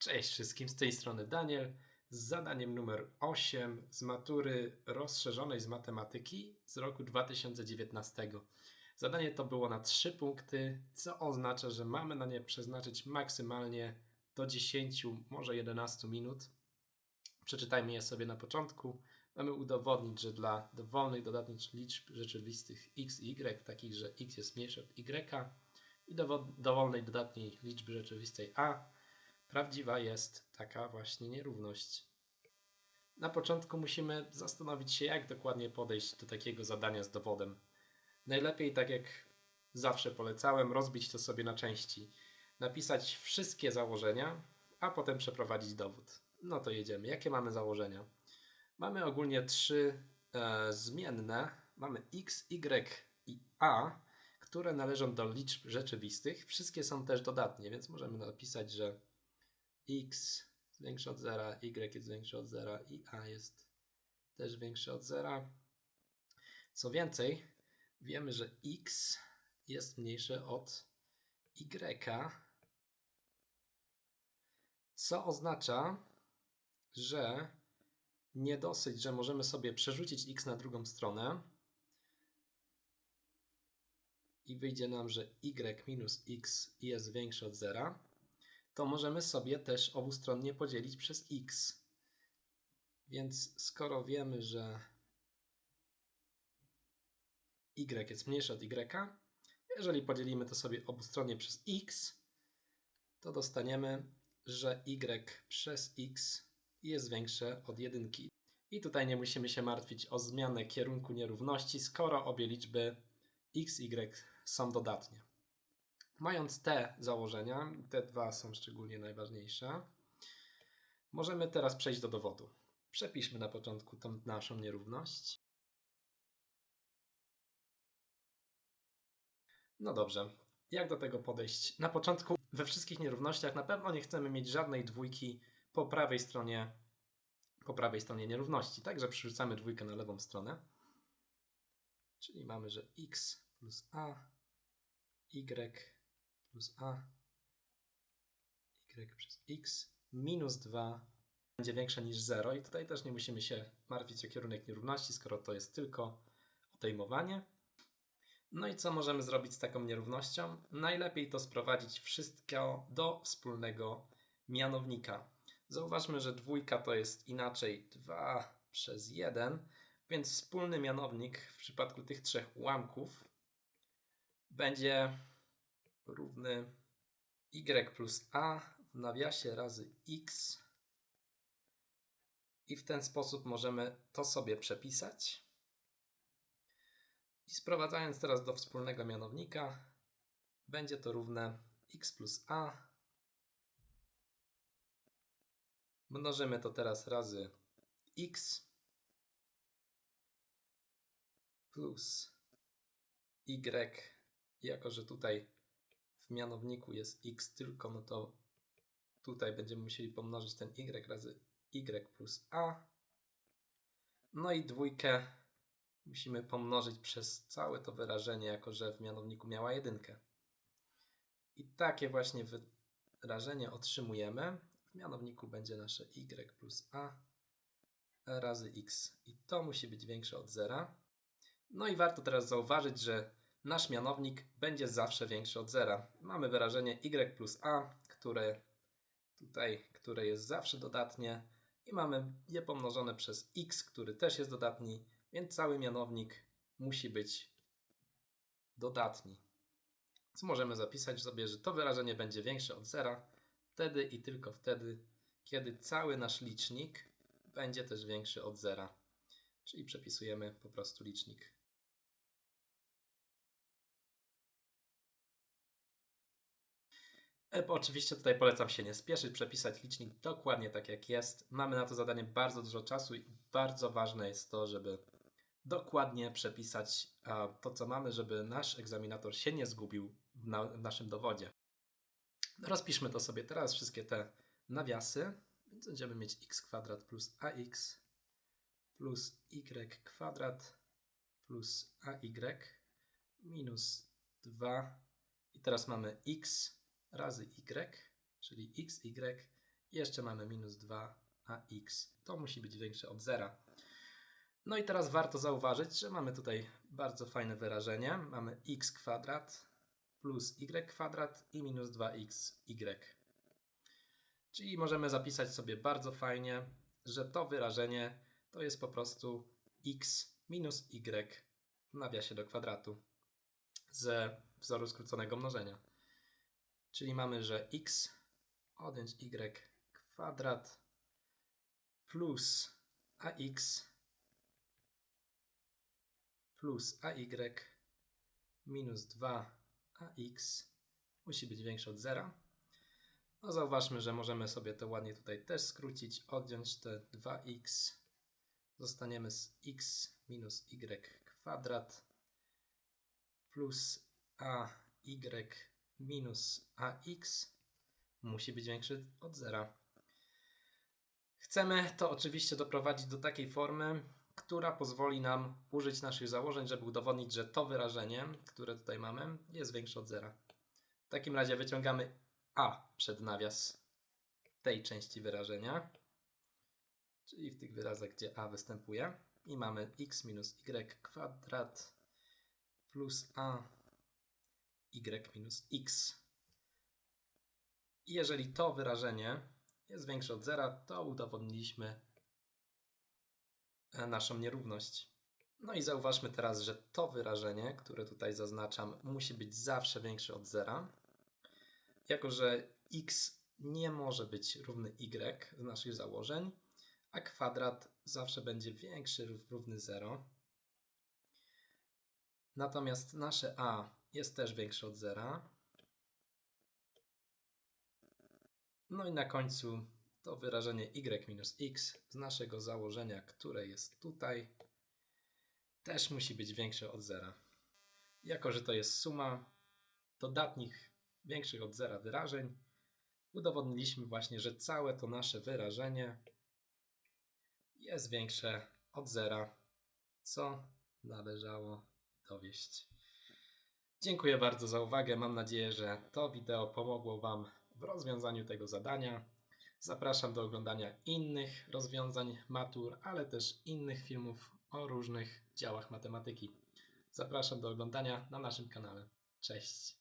Cześć wszystkim, z tej strony Daniel z zadaniem numer 8 z matury rozszerzonej z matematyki z roku 2019. Zadanie to było na 3 punkty, co oznacza, że mamy na nie przeznaczyć maksymalnie do 10, może 11 minut. Przeczytajmy je sobie na początku. Mamy udowodnić, że dla dowolnych dodatnich liczb rzeczywistych x i y, takich, że x jest mniejsze od y, i dowo- dowolnej dodatniej liczby rzeczywistej a, prawdziwa jest taka właśnie nierówność. Na początku musimy zastanowić się, jak dokładnie podejść do takiego zadania z dowodem. Najlepiej, tak jak zawsze polecałem, rozbić to sobie na części. Napisać wszystkie założenia, a potem przeprowadzić dowód. No to jedziemy. Jakie mamy założenia? Mamy ogólnie trzy e, zmienne. Mamy x, y i a, które należą do liczb rzeczywistych. Wszystkie są też dodatnie, więc możemy napisać, że x jest większe od zera, y jest większe od zera i a jest też większe od zera. Co więcej, wiemy, że x jest mniejsze od y, co oznacza, że nie dosyć, że możemy sobie przerzucić x na drugą stronę i wyjdzie nam, że y minus x jest większe od zera, to możemy sobie też obustronnie podzielić przez x. Więc skoro wiemy, że y jest mniejsze od y, jeżeli podzielimy to sobie obustronnie przez x, to dostaniemy, że y przez x jest większe od jedynki. I tutaj nie musimy się martwić o zmianę kierunku nierówności, skoro obie liczby x, y są dodatnie. Mając te założenia, te dwa są szczególnie najważniejsze, możemy teraz przejść do dowodu. Przepiszmy na początku tą naszą nierówność. No dobrze, jak do tego podejść? Na początku we wszystkich nierównościach na pewno nie chcemy mieć żadnej dwójki po prawej stronie, po prawej stronie nierówności. Także przerzucamy dwójkę na lewą stronę. Czyli mamy, że x plus a, y plus a, y przez x minus 2 będzie większe niż 0. I tutaj też nie musimy się martwić o kierunek nierówności, skoro to jest tylko odejmowanie. No i co możemy zrobić z taką nierównością? Najlepiej to sprowadzić wszystko do wspólnego mianownika. Zauważmy, że dwójka to jest inaczej 2 przez 1, więc wspólny mianownik w przypadku tych trzech ułamków będzie równy y plus a w nawiasie razy x i w ten sposób możemy to sobie przepisać. I sprowadzając teraz do wspólnego mianownika, będzie to równe x plus a. Mnożymy to teraz razy x plus y, jako że tutaj w mianowniku jest x tylko, no to tutaj będziemy musieli pomnożyć ten y razy y plus a. No i dwójkę musimy pomnożyć przez całe to wyrażenie, jako że w mianowniku miała jedynkę. I takie właśnie wyrażenie otrzymujemy. W mianowniku będzie nasze y plus a razy x. I to musi być większe od zera. No i warto teraz zauważyć, że nasz mianownik będzie zawsze większy od zera. Mamy wyrażenie y plus a, które tutaj, które jest zawsze dodatnie i mamy je pomnożone przez x, który też jest dodatni, więc cały mianownik musi być dodatni. Co możemy zapisać sobie, że to wyrażenie będzie większe od zera wtedy i tylko wtedy, kiedy cały nasz licznik będzie też większy od zera. Czyli przepisujemy po prostu licznik oczywiście tutaj polecam się nie spieszyć, przepisać licznik dokładnie tak jak jest. Mamy na to zadanie bardzo dużo czasu i bardzo ważne jest to, żeby dokładnie przepisać to, co mamy, żeby nasz egzaminator się nie zgubił w, na, w naszym dowodzie. Rozpiszmy to sobie teraz, wszystkie te nawiasy. Więc będziemy mieć x kwadrat plus ax plus y kwadrat plus ay minus 2 i teraz mamy x razy y, czyli x, y Jeszcze mamy minus 2ax. To musi być większe od zera. No i teraz warto zauważyć, że mamy tutaj bardzo fajne wyrażenie. Mamy x kwadrat plus y kwadrat i minus 2xy. Czyli możemy zapisać sobie bardzo fajnie, że to wyrażenie to jest po prostu x minus y w nawiasie do kwadratu ze wzoru skróconego mnożenia. Czyli mamy, że x odjąć y kwadrat plus ax plus ay minus 2ax musi być większe od zera. No zauważmy, że możemy sobie to ładnie tutaj też skrócić, odjąć te 2x. Zostaniemy z x minus y kwadrat plus ay minus ax musi być większy od zera. Chcemy to oczywiście doprowadzić do takiej formy, która pozwoli nam użyć naszych założeń, żeby udowodnić, że to wyrażenie, które tutaj mamy, jest większe od zera. W takim razie wyciągamy a przed nawias tej części wyrażenia, czyli w tych wyrazach, gdzie a występuje. I mamy x minus y kwadrat plus a y minus x. I jeżeli to wyrażenie jest większe od zera, to udowodniliśmy e, naszą nierówność. No i zauważmy teraz, że to wyrażenie, które tutaj zaznaczam, musi być zawsze większe od zera. Jako, że x nie może być równy y z naszych założeń, a kwadrat zawsze będzie większy lub równy 0. Natomiast nasze a jest też większe od zera. No i na końcu to wyrażenie y minus x z naszego założenia, które jest tutaj, też musi być większe od zera. Jako, że to jest suma dodatnich większych od zera wyrażeń, udowodniliśmy właśnie, że całe to nasze wyrażenie jest większe od zera, co należało dowieść. Dziękuję bardzo za uwagę. Mam nadzieję, że to wideo pomogło Wam w rozwiązaniu tego zadania. Zapraszam do oglądania innych rozwiązań matur, ale też innych filmów o różnych działach matematyki. Zapraszam do oglądania na naszym kanale. Cześć!